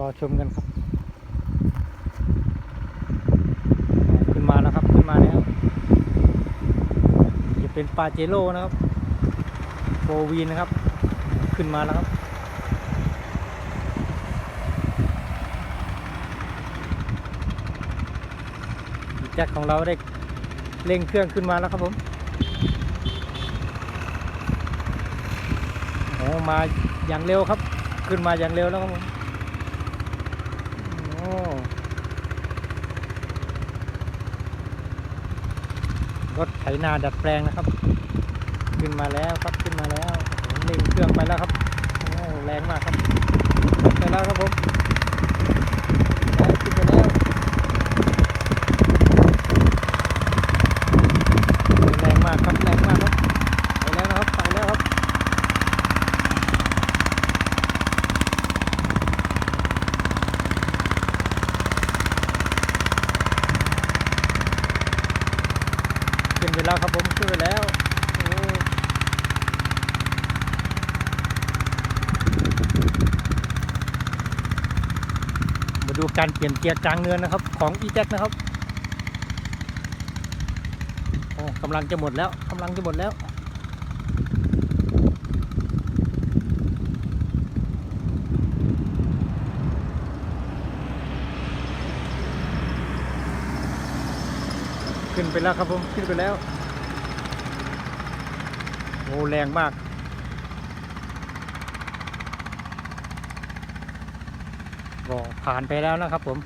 รอชมกันครับ ขึ้นมาแล้วครับ ขึ้นมาแล้วจะเป็นปาเจโร่นะครับโฟวีนะครับ ขึ้นมาแล้วครับแจ็คของเราได้เร่งเครื่องขึ้นมาแล้วครับผมโอ้มาอย่างเร็วครับ ขึ้นมาอย่างเร็วแล้วครับผม รถไถนาดัดแปลงนะครับ ขึ้นมาแล้วครับขึ้นมาแล้วหเร่งเครื่องไปแล้วครับโอ้แรงมากครับไปแล้วครับผมแล้วขึ้นไปแล้วแรงมากครับแรงมากครับไปแล้วนะครับไปแล้วครับ ขึ้นไปแล้วครับผมขึ้นไปแล้วมาดูการเปลี่ยนเกียร์กลางเนินนะครับ ของ e t e c นะครับโอ้กำลังจะหมดแล้วกำลังจะหมดแล้ว ขึ้นไปแล้วครับผม ขึ้นไปแล้ว โอ้แรงมาก ก็ผ่านไปแล้วนะครับผม